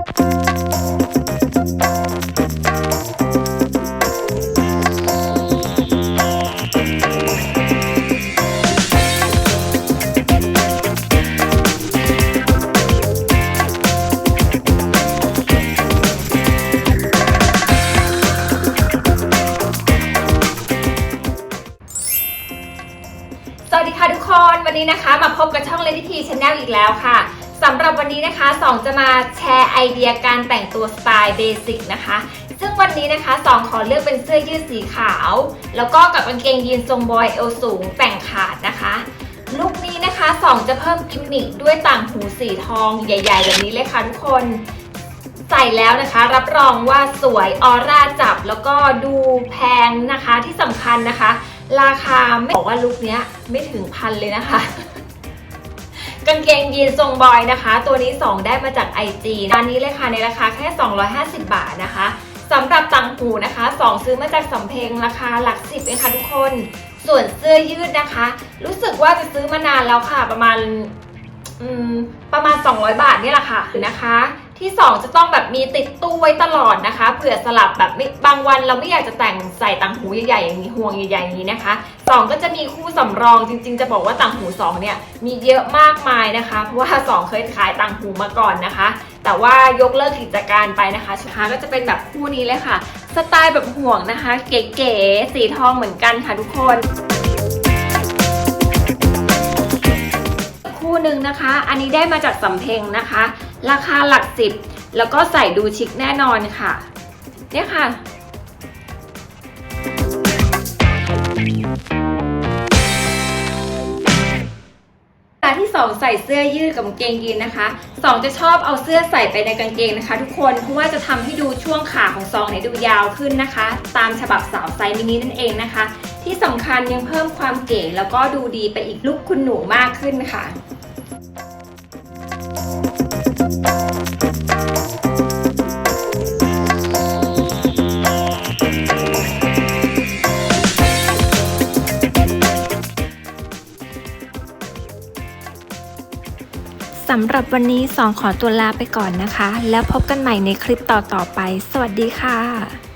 สวัสดีค่ะทุกคน วันนี้นะคะ มาพบกับช่อง Lady T Channel อีกแล้วค่ะ สำหรับวันนี้นะคะสองจะมาแชร์ไอเดียการแต่งตัวสไตล์เบสิกนะคะ ซึ่งวันนี้นะคะสองขอเลือกเป็นเสื้อยืดสีขาว แล้วก็กับกางเกงยีนทรงบอยเอวสูงแต่งขาดนะคะลุคนี้นะคะสองจะเพิ่มกิมมิคด้วยต่างหูสีทองใหญ่ๆแบบนี้เลยค่ะทุกคน ใส่แล้วนะคะ รับรองว่าสวยออร่าจับแล้วก็ดูแพงนะคะที่สำคัญนะคะ ราคาไม่บอกว่าลุคนี้ไม่ถึงพันเลยนะคะ กางเกงยีนทรงบอยนะคะ ตัวนี้ 2 ได้มาจาก IG ร้านนี้เลยค่ะในราคาแค่ 250 บาทนะคะสำหรับต่างหูนะคะ 2 ซื้อมาจากสำเพ็งราคาหลักสิบเองค่ะทุกคน ส่วนเสื้อยืดนะคะ รู้สึกว่าจะซื้อมานานแล้วค่ะประมาณประมาณ 200 บาทนี่แหละค่ะนะคะ ที่2จะต้องแบบมีติดตู้ไว้ตลอดนะคะเผื่อสลับแบบบางวันเราไม่อยากจะแต่งใส่ต่างหูใหญ่ๆอย่างนี้ห่วงใหญ่ๆอย่างนี้นะคะ 2 ก็จะมีคู่สำรองจริงๆ จะบอกว่าต่างหู2เนี่ยมีเยอะมากมายนะคะ เพราะว่า 2 เคยขายต่างหูมาก่อนนะคะ แต่ว่ายกเลิกกิจการไปนะคะสุดท้ายก็จะเป็นแบบคู่นี้เลยค่ะ สไตล์แบบห่วงนะคะ เก๋ๆสีทองเหมือนกันค่ะทุกคนคู่หนึ่งนะคะ อันนี้ได้มาจากสำเพ็งนะคะ ราคาหลักสิบแล้วก็ใส่ดูชิคแน่นอนค่ะ เนี่ยค่ะเวลาที่สองใส่เสื้อยืดกับกางเกงยีนนะคะสองจะชอบเอาเสื้อใส่ไปในกางเกงนะคะ ทุกคนเพราะว่าจะทำให้ดูช่วงขาของซองเนี่ยดูยาวขึ้นนะคะ ตามฉบับสาวไซส์มินินั่นเองนะคะ ที่สำคัญยังเพิ่มความเก๋แล้วก็ดูดีไปอีกลุคคุณหนูมากขึ้นค่ะ สำหรับวันนี้สองขอตัวลาไปก่อนนะคะ แล้วพบกันใหม่ในคลิปต่อๆไป สวัสดีค่ะ